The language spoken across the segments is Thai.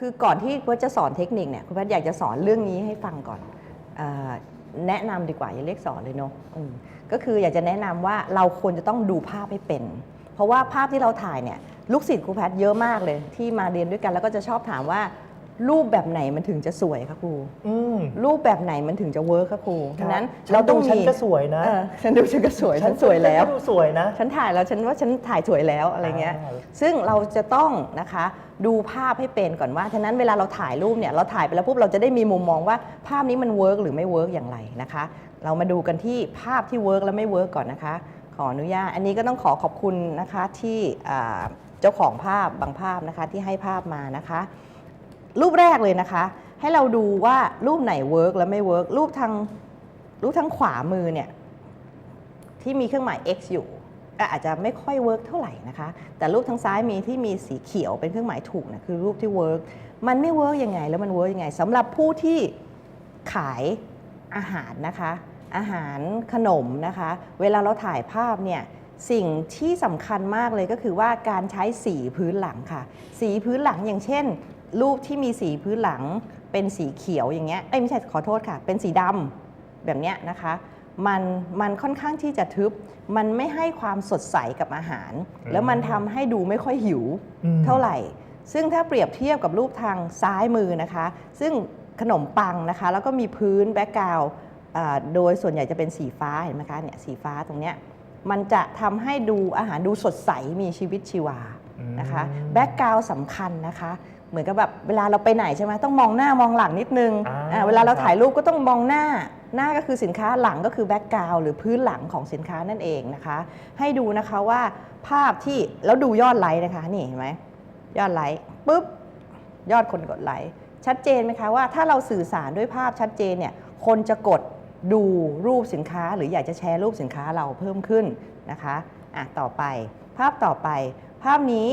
คือก่อนที่คุณจะสอนเทคนิคเนี่ยคุณแพทย์อยากจะสอนเรื่องนี้ให้ฟังก่อนอแนะนำดีกว่าอย่าเรียกสอนเลยเนาะก็คืออยากจะแนะนำว่าเราควรจะต้องดูภาพให้เป็น เพราะว่าภาพที่เราถ่ายเนี่ยลูกศิษย์ครูแพทย์เยอะมากเลย ที่มาเรียนด้วยกันแล้วก็จะชอบถามว่า รูปแบบไหนมันถึงจะสวยคะครู อืมรูปแบบไหนมันถึงจะเวิร์คคะครูครับฉะนั้นฉันเราต้องดูฉันมีก็สวยนะเออฉันดูฉันก็สวยฉันสวยแล้ว ฉันก็ดูสวยนะ ฉันถ่ายแล้วฉันว่าฉันถ่ายสวยแล้วอะไรเงี้ย อ่า ซึ่งเราจะต้องนะคะดูภาพให้เป็นก่อนว่า ฉะนั้นเวลาเราถ่ายรูปเนี่ยเราถ่ายไปแล้วปุ๊บเราจะได้มีมุมมองว่าภาพนี้มันเวิร์กหรือไม่เวิร์กอย่างไรนะคะ เรามาดูกันที่ภาพที่เวิร์กและไม่เวิร์กก่อนนะคะ ขออนุญาต อันนี้ก็ต้องขอขอบคุณนะคะที่อ่าเจ้าของภาพบางภาพนะคะที่ให้ภาพมานะคะ รูปแรกเลยนะคะ ให้เราดูว่ารูปไหนเวิร์กและไม่เวิร์กรูปทางรูปทางขวามือเนี่ยที่มีเครื่องหมาย x อยู่อาจจะไม่ค่อยเวิร์กเท่าไหร่นะคะ แต่รูปทางซ้ายมีที่มีสีเขียวเป็นเครื่องหมายถูกนะคือรูปที่เวิร์กมันไม่เวิร์กยังไง แล้วมันเวิร์กยังไงสำหรับผู้ที่ขายอาหารนะคะ อาหารขนมนะคะ เวลาเราถ่ายภาพเนี่ยสิ่งที่สำคัญมากเลยก็คือว่าการใช้สีพื้นหลังค่ะ สีพื้นหลังอย่างเช่น รูปที่มีสีพื้นหลังเป็นสีเขียวอย่างเงี้ยเอ้ยไม่ใช่ขอโทษค่ะ เป็นสีดำแบบเนี้ยนะคะมันมันค่อนข้างที่จะทึบ มันไม่ให้ความสดใสกับอาหาร แล้วมันทำให้ดูไม่ค่อยหิวอืมเท่าไหร่ ซึ่งถ้าเปรียบเทียบกับรูปทางซ้ายมือนะคะ ซึ่งขนมปังนะคะ แล้วก็มีพื้นแบ็กกราวด์โดยส่วนใหญ่จะเป็นสีฟ้าเห็นไหมคะเนี่ยสีฟ้าตรงเนี้ยมันจะทำให้ดูอาหารดูสดใสมีชีวิตชีวานะคะอืมแบ็กกราวด์สำคัญนะคะ เหมือนกับแบบเวลาเราไปไหนใช่ไหมต้องมองหน้ามองหลังนิดนึงอ่าอ่าเวลาเราครับถ่ายรูปก็ต้องมองหน้าหน้าก็คือสินค้าหลังก็คือแบ็กกราวด์หรือพื้นหลังของสินค้านั่นเองนะคะ ให้ดูนะคะว่าภาพที่แล้วดูยอดไลค์นะคะนี่เห็นไหมยอดไลค์ปุ๊บยอดคนกดไลค์ชัดเจนไหมคะว่าถ้าเราสื่อสารด้วยภาพชัดเจนเนี่ยคนจะกดดูรูปสินค้า หรืออยากจะแชร์รูปสินค้าเราเพิ่มขึ้นนะคะอะต่อไปภาพต่อไป ภาพนี้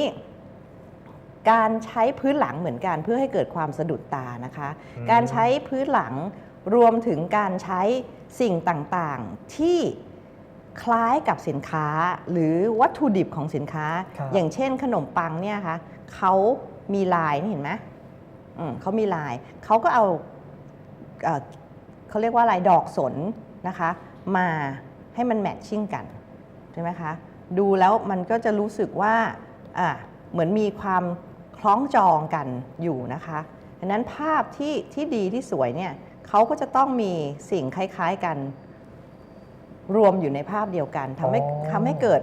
การใช้พื้นหลังเหมือนกันเพื่อให้เกิดความสะดุดตานะคะอืมการใช้พื้นหลังรวมถึงการใช้สิ่งต่างๆ ที่คล้ายกับสินค้าหรือวัตถุดิบของสินค้า ครับอย่างเช่นขนมปังเนี่ยค่ะเขามีลายนี่เห็นไหมอืมเขามีลายเขาก็เอาเอ่อเขาเรียกว่าลายดอกสนนะคะ มาให้มันแมทชิ่งกันใช่ไหมคะดูแล้วมันก็จะรู้สึกว่าอะเหมือนมีความ คล้องจองกันอยู่นะคะดังนั้นภาพที่ที่ดีที่สวยเนี่ยเขาก็จะต้องมีสิ่งคล้าย ๆกัน รวมอยู่ในภาพเดียวกันทำให้อ๋อ ทำให้เกิด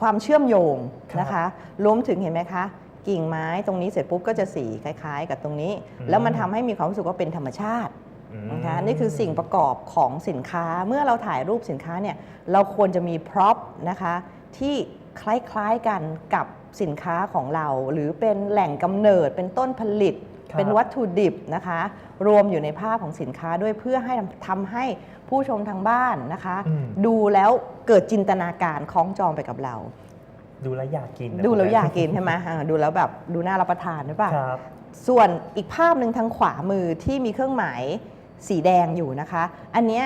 ความเชื่อมโยงครับนะคะรวมถึงเห็นไหมคะ กิ่งไม้ตรงนี้เสร็จปุ๊บก็จะสีคล้าย ๆ กับตรงนี้อืมแล้วมันทำให้มีความรู้สึกว่าเป็นธรรมชาติอืมนะคะนี่คือสิ่งประกอบของสินค้าเมื่อเราถ่ายรูปสินค้าเนี่ยเราควรจะมีพร็อพนะคะที่คล้ายๆกันกับ สินค้าของเรา หรือเป็นแหล่งกำเนิดเป็นต้นผลิต ครับ เป็นวัตถุดิบนะคะ รวมอยู่ในภาพของสินค้าด้วยเพื่อให้ทำให้ผู้ชมทางบ้านนะคะ อืมดูแล้วเกิดจินตนาการคล้องจองไปกับเรา ดูแล้วอยากกินนะดูแล้วคุณอยากกินใช่ไหมอ่าดูแล้วแบบดูน่ารับประทานหรือเปล่า ครับ ส่วนอีกภาพหนึ่งทางขวามือที่มีเครื่องหมายสีแดงอยู่นะคะ อันเนี้ย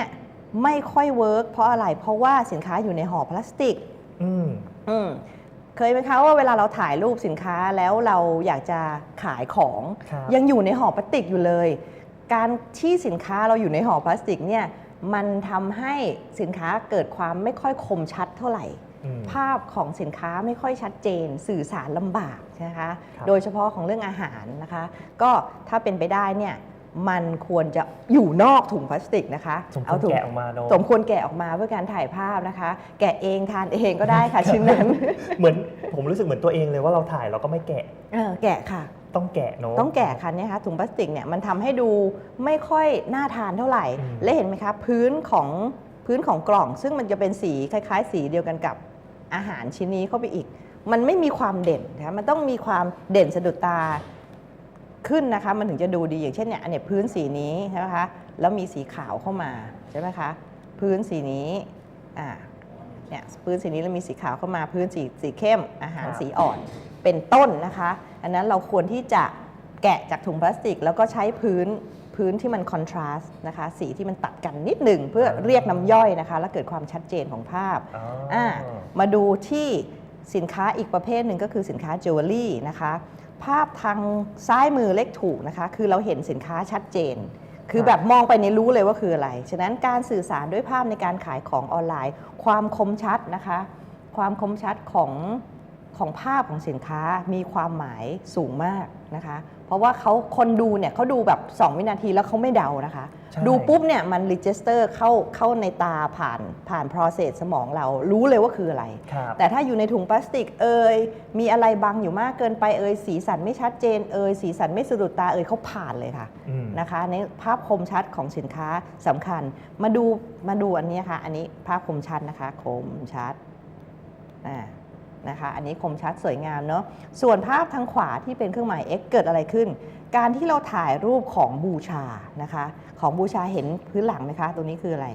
ไม่ค่อยเวิร์กเพราะอะไร เพราะว่าสินค้าอยู่ในห่อพลาสติกอืม อืม เคยไหมคะว่าเวลาเราถ่ายรูปสินค้าแล้วเราอยากจะขายของครับยังอยู่ในห่อพลาสติกอยู่เลย การที่สินค้าเราอยู่ในห่อพลาสติกเนี่ยมันทำให้สินค้าเกิดความไม่ค่อยคมชัดเท่าไหร่ อืม ภาพของสินค้าไม่ค่อยชัดเจน สื่อสารลำบากนะคะ ครับ โดยเฉพาะของเรื่องอาหารนะคะ ก็ถ้าเป็นไปได้เนี่ย มันควรจะอยู่นอกถุงพลาสติกนะคะสมควรถุงแกะออกมาเนอะสมควรแกะออกมาเพื่อการถ่ายภาพนะคะ แกะเองทานเองก็ได้ค่ะ ชิ้นนั้นเหมือนผมรู้สึกเหมือนตัวเองเลยว่าเราถ่ายเราก็ไม่แกะเออแกะค่ะ ต้องแกะเนอะต้องแกะค่ะเนี่ยค่ะถุงพลาสติกเนี่ยมันทำให้ดูไม่ค่อยน่าทานเท่าไหร่อืมและเห็นไหมคะพื้นของพื้นของกล่อง ซึ่งมันจะเป็นสีคล้าย ๆ สีเดียวกันกับอาหารชิ้นนี้เข้าไปอีก มันไม่มีความเด่นนะคะมันต้องมีความเด่นสะดุดตา ขึ้นนะคะมันถึงจะดูดีอย่างเช่นเนี่ยอันเนี้ยพื้นสีนี้ใช่ไหมคะแล้วมีสีขาวเข้ามาใช่ไหมคะพื้นสีนี้อ่าเนี่ยพื้นสีนี้แล้วมีสีขาวเข้ามาพื้นสีสีเข้มอาหารครับสีอ่อนเป็นต้นนะคะอันนั้นเราควรที่จะแกะจากถุงพลาสติก แล้วก็ใช้พื้นพื้นที่มันคอนทราสต์นะคะสีที่มันตัดกันนิดหนึ่งเพื่อเรียกน้ำย่อยนะคะ และเกิดความชัดเจนของภาพอ๋อออ่ามาดูที่สินค้าอีกประเภทหนึ่งก็คือสินค้าจิวเวลรี่นะคะ ภาพทางซ้ายมือเลขถูกนะคะ คือเราเห็นสินค้าชัดเจน คือแบบมองไปในรู้เลยว่าคืออะไร ฉะนั้นการสื่อสารด้วยภาพในการขายของออนไลน์ ความคมชัดนะคะ ความคมชัดของของภาพของสินค้ามีความหมายสูงมากนะคะ เพราะว่าเขาคนดูเนี่ยเขาดูแบบ 2 วินาทีแล้วเขาไม่เดานะคะใช่ ดูปุ๊บเนี่ยมันรีจิสเตอร์เข้าเข้าในตาผ่านผ่าน process สมองเรารู้เลยว่าคืออะไรครับแต่ถ้าอยู่ในถุงพลาสติกเอ่ยมีอะไรบังอยู่มากเกินไปเอ่ยสีสันไม่ชัดเจนเอ่ยสีสันไม่สะดุดตาเอ่ยเขาผ่านเลยค่ะอืมนะคะในภาพคมชัดของสินค้าสำคัญ มาดูมาดูอันนี้ค่ะ อันนี้ภาพคมชัดนะคะ คมชัดอ่า นะคะ อันนี้คมชัดสวยงามเนาะ ส่วนภาพทางขวาที่เป็นเครื่องหมาย X เกิดอะไรขึ้น การที่เราถ่ายรูปของบูชานะคะ ของบูชาเห็นพื้นหลังไหมคะ ตรงนี้คืออะไร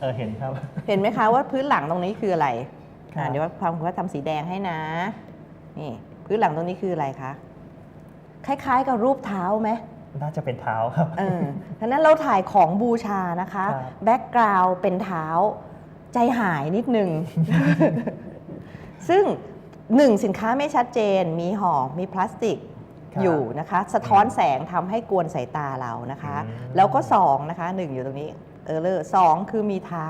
เออเห็นครับ เห็นไหมคะว่าพื้นหลังตรงนี้คืออะไรครับอ่าเดี๋ยวว่าความว่าทำสีแดงให้นะ นี่ พื้นหลังตรงนี้คืออะไรคะ คล้าย ๆ กับรูปเท้าไหมน่าจะเป็นเท้าครับ เออฉะนั้นเราถ่ายของบูชานะคะครับแบ็กกราวด์เป็นเท้า ใจหายนิดนึง ซึ่งหนึ่งสินค้าไม่ชัดเจน มีห่อ มีพลาสติกครับอยู่นะคะ สะท้อนแสงทำให้กวนสายตาเรานะคะอืมแล้วก็สองนะคะหนึ่งอยู่ตรงนี้เออเลอสองคือมีเท้า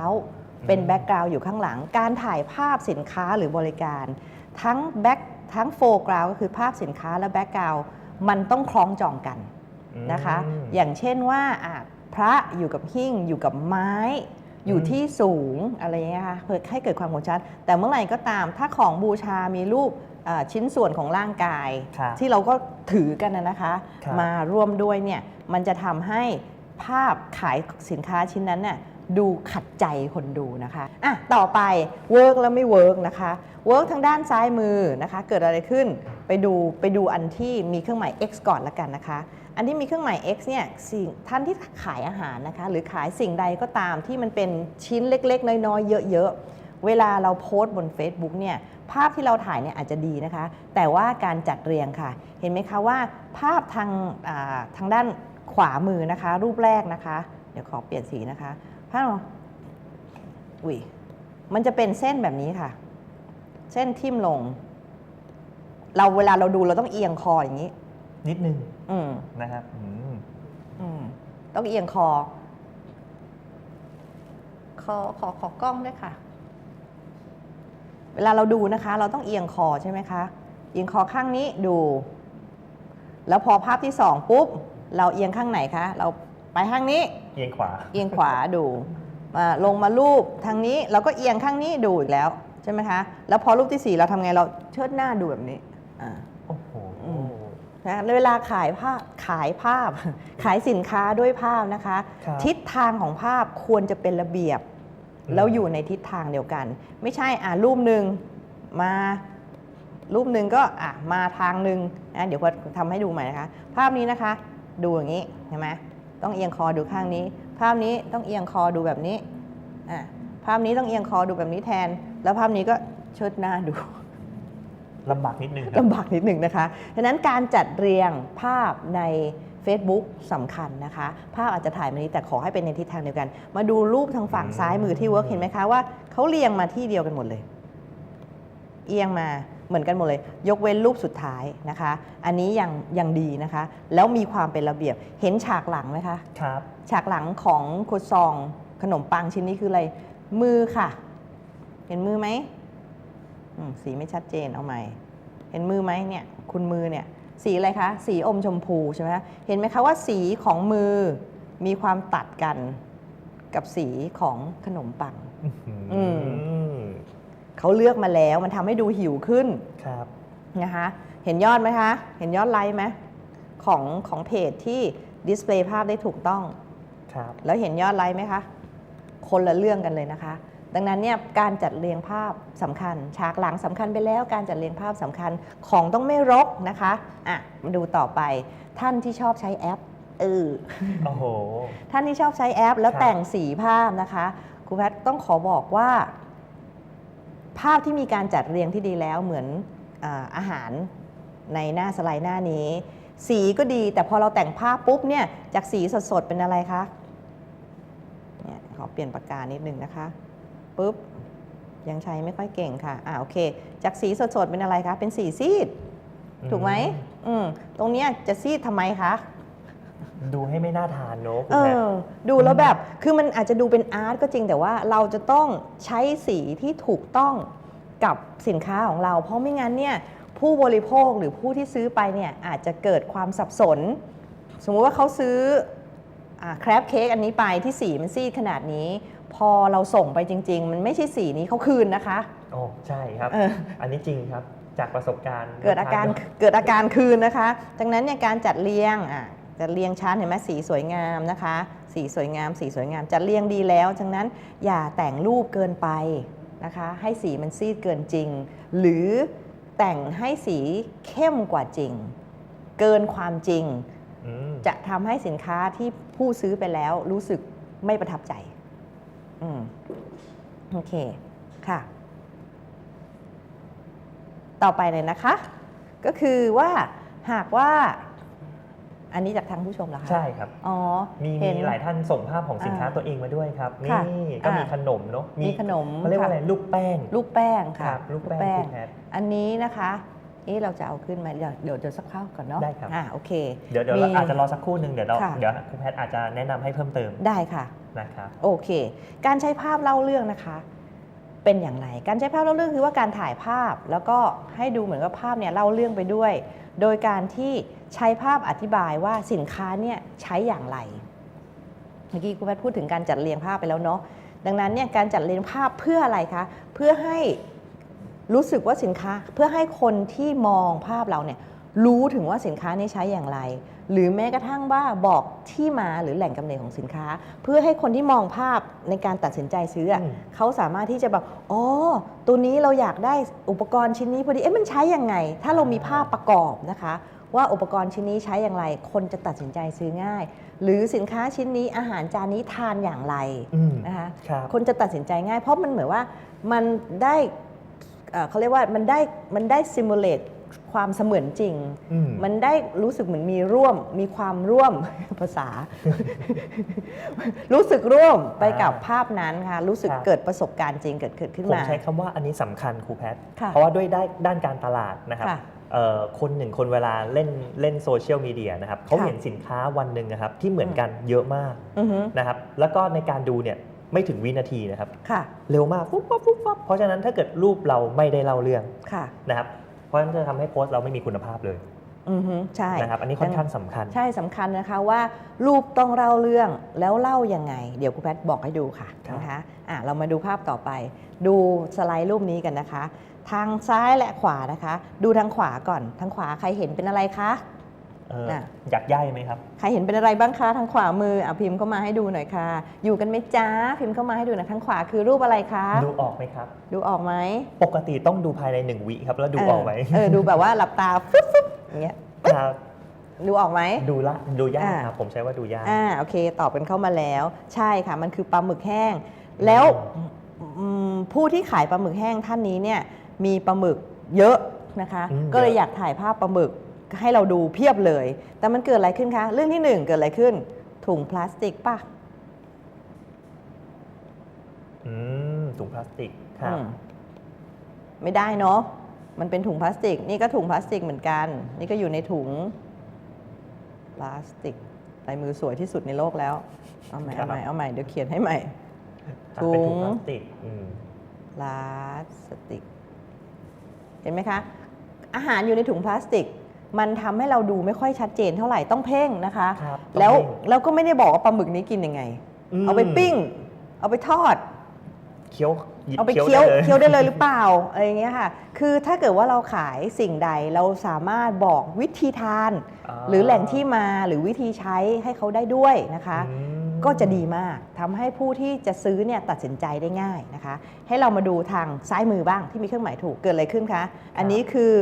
เป็นแบ็กกราวด์อยู่ข้างหลัง การถ่ายภาพสินค้าหรือบริการ ทั้งแบ็กทั้งโฟกราวก็คือภาพสินค้าและแบ็กกราวมันต้องคล้องจองกันนะคะอืมอย่างเช่นว่าอะพระอยู่กับหิ้งอยู่กับไม้ อยู่ที่สูงอะไรอย่างเงี้ยค่ะเพื่อให้เกิดความคมชัด แต่เมื่อไหร่ก็ตามถ้าของบูชามีรูปอ่าชิ้นส่วนของร่างกายครับที่เราก็ถือกันนะนะคะครับมาร่วมด้วยเนี่ยมันจะทำให้ภาพขายสินค้าชิ้นนั้นน่ะดูขัดใจคนดูนะคะอะต่อไปเวิร์กแล้วไม่เวิร์กนะคะเวิร์กทางด้านซ้ายมือนะคะ เกิดอะไรขึ้นไปดูไปดูอันที่มีเครื่องหมาย X ก่อนละกันนะคะ อันที่มีเครื่องหมาย X เนี่ยสิ่งท่านที่ขายอาหารนะคะ หรือขายสิ่งใดก็ตามที่มันเป็นชิ้นเล็ก ๆ น้อย ๆ เยอะ ๆ เวลาเราโพสต์บน Facebook เนี่ยภาพที่เราถ่ายเนี่ยอาจจะดีนะคะ แต่ว่าการจัดเรียงค่ะ เห็นไหมคะว่าภาพทางาทางด้านขวามือนะคะ รูปแรกนะคะ เดี๋ยวขอเปลี่ยนสีนะคะภาพอุ้ยมันจะเป็นเส้นแบบนี้ค่ะ เส้นทิ่มลง เราเวลาเราดูเราต้องเอียงคออย่างนี้ นิดนึงอืมนะครับอืมอืมต้องเอียงคอ คอขอขอกล้องด้วยค่ะ เวลาเราดูนะคะ เราต้องเอียงคอใช่ไหมคะ เอียงคอข้างนี้ดู แล้วพอภาพที่สองปุ๊บ เราเอียงข้างไหนคะ เราไปข้างนี้ เอียงขวา เอียงขวาดู มาลงมารูปทางนี้ เราก็เอียงข้างนี้ดูอีกแล้วใช่ไหมคะ แล้วพอรูปที่สี่เราทำไงเราเชิดหน้าดูแบบนี้ อ่า โอ้โห อืม นะเวลาขายภาพขายภาพ ขายสินค้าด้วยภาพนะคะ ครับทิศทางของภาพควรจะเป็นระเบียบ อืม แล้วอยู่ในทิศทางเดียวกัน ไม่ใช่อ่ารูปหนึ่งมา รูปหนึ่งก็อะมาทางหนึ่งนะเดี๋ยวพอทำให้ดูใหม่นะคะ ภาพนี้นะคะ ดูอย่างนี้เห็นไหมต้องเอียงคอดูข้างนี้ ภาพนี้ต้องเอียงคอดูแบบนี้อะภาพนี้ต้องเอียงคอดูแบบนี้แทน แล้วภาพนี้ก็เชิดหน้าดู ลำบากนิดนึงครับลำบากนิดหนึ่งนะคะดังนั้นการจัดเรียงภาพใน Facebook สำคัญนะคะ ภาพอาจจะถ่ายมานี้แต่ขอให้เป็นในทิศทางเดียวกัน มาดูรูปทางฝั่งซ้ายมือที่เวิร์กเห็นไหมคะว่าเขาเรียงมาที่เดียวกันหมดเลย เอียงมาเหมือนกันหมดเลย ยกเว้นรูปสุดท้ายนะคะ อันนี้ยังยังดีนะคะ แล้วมีความเป็นระเบียบเห็นฉากหลังไหมคะครับ ฉากหลังของโคซองขนมปังชิ้นนี้คืออะไร มือค่ะ เห็นมือไหมอืม สีไม่ชัดเจนเอาใหม่ เห็นมือไหมเนี่ยคุณมือเนี่ยสีอะไรคะ สีอมชมพูใช่ไหมคะเห็นไหมคะว่าสีของมือมีความตัดกันกับสีของขนมปัง อืม เขาเลือกมาแล้วมันทำให้ดูหิวขึ้นครับนะคะ เห็นยอดไหมคะ เห็นยอดไลค์ไหมของของเพจที่ดิสเพลย์ภาพได้ถูกต้อง ครับ แล้วเห็นยอดไลค์ไหมคะ คนละเรื่องกันเลยนะคะ ดังนั้นเนี่ยการจัดเรียงภาพสำคัญ ฉากหลังสำคัญไปแล้ว การจัดเรียงภาพสำคัญของต้องไม่รกนะคะอะมาดูต่อไปท่านที่ชอบใช้แอปเออโอ้โหท่านที่ชอบใช้แอป แล้วครับแต่งสีภาพนะคะครูแพทย์ต้องขอบอกว่า ภาพที่มีการจัดเรียงที่ดีแล้วเหมือนอาอาหารในหน้าสไลด์หน้านี้ สีก็ดีแต่พอเราแต่งภาพปุ๊บเนี่ยจากสีสดๆเป็นอะไรคะเนี่ยขอเปลี่ยนปากกานิดนึงนะคะ ปุ๊บ ยังใช้ไม่ค่อยเก่งค่ะ อ่าโอเค จากสีสดๆ เป็นอะไรคะ เป็นสีซีด ถูกไหมอืมตรงเนี้ยจะซีดทำไมคะดูให้ไม่น่าทานเนอะคุณเอแพทอดูแล้วแบบ คือมันอาจจะดูเป็นอาร์ตก็จริงแต่ว่าเราจะต้องใช้สีที่ถูกต้องกับสินค้าของเรา เพราะไม่งั้นเนี่ยผู้บริโภคหรือผู้ที่ซื้อไปเนี่ยอาจจะเกิดความสับสน สมมุติว่าเขาซื้อแครปเค้กอันนี้ไปที่สีมันซีดขนาดนี้ พอเราส่งไปจริง ๆ มันไม่ใช่สีนี้เขาคืนนะคะ โอ้ใช่ครับ เออ อันนี้จริงครับจากประสบการณ์เกิดอาการลูค้เกิดอาการคืนนะคะ ดังนั้นเนี่ยการจัดเรียงอะจัดเรียงชั้นเห็นไหมสีสวยงามนะคะ สีสวยงาม สีสวยงาม จัดเรียงดีแล้วดังนั้นอย่าแต่งรูปเกินไปนะคะ ให้สีมันซีดเกินจริง หรือแต่งให้สีเข้มกว่าจริง เกินความจริง อืม จะทำให้สินค้าที่ผู้ซื้อไปแล้วรู้สึกไม่ประทับใจ อืมโอเคค่ะ ต่อไปเลยนะคะ ก็คือว่าหากว่า อันนี้จากทางผู้ชมเหรอคะใช่ครับ อ๋อมีเห็มีน หลายท่านส่งภาพของสินค้าอ่าตัวเองมาด้วยครับค่ะนี่ก็มีอ่าขนมเนาะมีขนมเขาเรียกว่าค่ะ อะไรลูกแป้งลูกแป้งคค่ะ รับลูกแป้งคุณแพท อันนี้นะคะ เอ๊ะเราจะเอาขึ้นไหมเดี๋ยวเดี๋ยวเดี๋ยวสักครู่ก่อนเนาะได้ครับ อ่าโอเค เดี๋ยวเดี๋ยวมีเราอาจจะรอสักครู่หนึ่งเดี๋ยวเราค่ะ เดี๋ยวคุณแพทย์อาจจะแนะนำให้เพิ่มเติม ได้ค่ะ นะครับโอเค การใช้ภาพเล่าเรื่องนะคะ เป็นอย่างไร การใช้ภาพเล่าเรื่องคือว่าการถ่ายภาพ แล้วก็ให้ดูเหมือนกับภาพเนี่ยเล่าเรื่องไปด้วย โดยการที่ใช้ภาพอธิบายว่าสินค้าเนี่ยใช้อย่างไร เมื่อกี้คุณแพทย์พูดถึงการจัดเรียงภาพไปแล้วเนาะ ดังนั้นเนี่ยการจัดเรียงภาพเพื่ออะไรคะ เพื่อให้รู้สึกว่าสินค้า เพื่อให้คนที่มองภาพเราเนี่ยรู้ถึงว่าสินค้านี้ใช้อย่างไร หรือแม้กระทั่งว่าบอกที่มาหรือแหล่งกำเนิดของสินค้า เพื่อให้คนที่มองภาพในการตัดสินใจซื้ออะอืมเขาสามารถที่จะแบบอ๋อตัวนี้เราอยากได้อุปกรณ์ชิ้นนี้พอดีเอ๊ะมันใช้ยังไง ถ้าเรามีภาพประกอบนะคะว่าอุปกรณ์ชิ้นนี้ใช้อย่างไร คนจะตัดสินใจซื้อง่าย หรือสินค้าชิ้นนี้อาหารจานนี้ทานอย่างไรอืมนะคะครับคนจะตัดสินใจง่าย เพราะมันเหมือนว่ามันได้เอ่อเขาเรียกว่ามันได้มันได้ซิมูเลต ความเสมือนจริงอืมมันได้รู้สึกเหมือนมีร่วม มีความร่วมภาษา รู้สึกร่วมไปกับอ่าภาพนั้นค่ะ รู้สึกครับเกิดประสบการณ์จริงเกิดขึ้นขึ้นผมมาใช้คำว่าอันนี้สำคัญครูแพทย์ค่ะเพราะว่าด้วยได้ด้านการตลาดนะครับค่ะเอ่อคนหนึ่งคนเวลาเล่นเล่นโซเชียลมีเดียนะครับเขาค่ะเห็นสินค้าวันหนึ่งนะครับที่เหมือนกันเยอะมากอือฮึนะครับแล้วก็ในการดูเนี่ยไม่ถึงวินาทีนะครับค่ะเร็วมากปุ๊บปั๊บปุ๊บปั๊บเพราะฉะนั้นถ้าเกิดรูปเราไม่ได้เล่าเรื่องค่ะนะครับ เพราะฉะนั้นจะทำให้โพสต์เราไม่มีคุณภาพเลยอือฮึใช่นะครับอันนี้ค่อนข้างสำคัญ ใช่สำคัญนะคะว่ารูปต้องเล่าเรื่องแล้วเล่ายังไง เดี๋ยวครูแพทย์บอกให้ดูค่ะครับนะคะอะเรามาดูภาพต่อไป ดูสไลด์รูปนี้กันนะคะ ทางซ้ายและขวานะคะ ดูทางขวาก่อนทางขวาใครเห็นเป็นอะไรคะเอ่อน่ะอยากย่ายไหมครับ ใครเห็นเป็นอะไรบ้างคะทางขวามืออะพิมพ์เข้ามาให้ดูหน่อยค่ะ อยู่กันไหมจ้าพิมพ์เข้ามาให้ดูหนะทางขวาคือรูปอะไรคะดูออกไหมครับ ดูออกไหมปกติต้องดูภายในหนึ่งวิครับ แล้วดูออกไหมเออดูแบบว่าหลับตาฟึ๊บฟึ๊บอย่างเงี้ยครับดูออกไหมดูละดูยากอ่าครับผมใช้ว่าดูยากอ่าโอเค ตอบกันเข้ามาแล้ว ใช่ค่ะมันคือปลาหมึกแห้ง แล้วอืมผู้ที่ขายปลาหมึกแห้งท่านนี้เนี่ยมีปลาหมึกเยอะนะคะอืมก็เลยเยอะอยากถ่ายภาพปลาหมึก ให้เราดูเพียบเลย แต่มันเกิดอะไรขึ้นคะ เรื่องที่หนึ่งเกิดอะไรขึ้น ถุงพลาสติกป่ะอืมถุงพลาสติกครับอืมไม่ได้เนาะมันเป็นถุงพลาสติก นี่ก็ถุงพลาสติกเหมือนกัน นี่ก็อยู่ในถุงพลาสติกลายมือสวยที่สุดในโลกแล้ว เอาใหม่ครัเอาบใหม่เอาใหม่เดี๋ยวเขียนให้ใหม่อะเป็นถุงถุงพลาสติกอืมพลาสติก เห็นไหมคะ อาหารอยู่ในถุงพลาสติก มันทำให้เราดูไม่ค่อยชัดเจนเท่าไหร่ต้องเพ่งนะคะครับแล้วต้องเพ่งแล้วก็ไม่ได้บอกว่าปลาหมึกนี้กินยังไงมเอาไปปิ้ง เอาไปทอด เคี้ยวหยิบเอาไปเคี้ยวได้ลเคี้ยวได้เลยหรือเปล่าอะไรอย่างเงี้ยค่ะ คือถ้าเกิดว่าเราขายสิ่งใดเราสามารถบอกวิธีทานาหรือแหล่งที่มาหรือวิธีใช้ให้เขาได้ด้วยนะคะอืม ก็จะดีมากทำให้ผู้ที่จะซื้อเนี่ยตัดสินใจได้ง่ายนะคะ ให้เรามาดูทางซ้ายมือบ้างที่มีเครื่องหมายถูกเกิดอะไรขึ้นคะ อันนี้คือ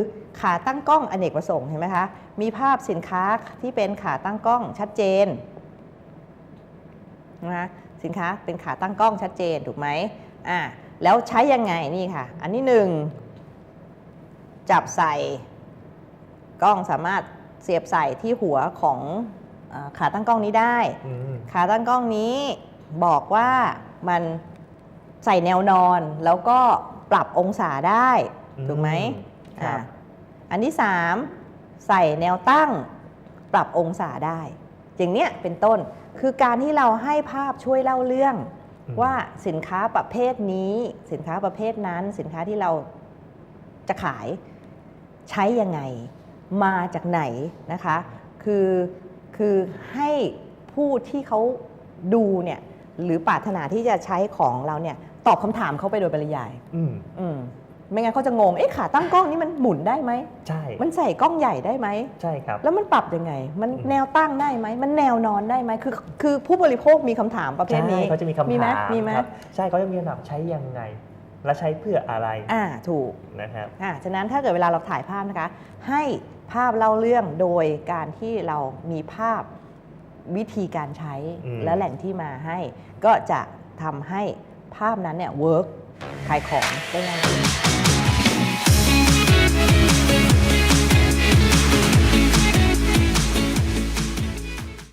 ขาตั้งกล้องอเนกประสงค์เห็นไหมคะมีภาพสินค้าที่เป็นขาตั้งกล้องชัดเจนนะคะสินค้าเป็นขาตั้งกล้องชัดเจนถูกไหมอ่าแล้วใช้ยังไงนี่ค่ะ อันที่หนึ่งจับใส่กล้องสามารถเสียบใส่ที่หัวของ ขาตั้งกล้องนี้ได้ อืมขาตั้งกล้องนี้บอกว่ามันใส่แนวนอนแล้วก็ปรับองศาได้อืมถูกไหมครับอ่าอันที่ 3 ใส่แนวตั้งปรับองศาได้ อย่างเนี้ยเป็นต้นคือการที่เราให้ภาพช่วยเล่าเรื่อง อืม ว่าสินค้าประเภทนี้ สินค้าประเภทนั้น สินค้าที่เราจะขายใช้ยังไง มาจากไหนนะคะ คือ คือให้ผู้ที่เขาดูเนี่ยหรือปรารถนาที่จะใช้ของเราเนี่ยตอบคำถามเขาไปโดยปริยาย อืมอืมไม่งั้นเขาจะงง เอ๊ะขาตั้งกล้องนี่มันหมุนได้ไหม ใช่มันใส่กล้องใหญ่ได้ไหม ใช่ครับ แล้วมันปรับยังไง มันอืมแนวตั้งได้ไหม มันแนวนอนได้ไหม คือ คือผู้บริโภคมีคำถามประเภทนี้ ใช่เขาจะมีคำถามมีไหมมีไหมครับใช่เขาจะมีคำถามใช้ยังไง และใช้เพื่ออะไรอ่า ถูกนะครับ อ่าฉะนั้นถ้าเกิดเวลาเราถ่ายภาพนะคะ ให้ ภาพเล่าเรื่องโดยการที่เรามีภาพวิธีการใช้อืมและแหล่งที่มาให้ ก็จะทำให้ภาพนั้นเนี่ยเวิร์กขายของได้ง่ายขึ้น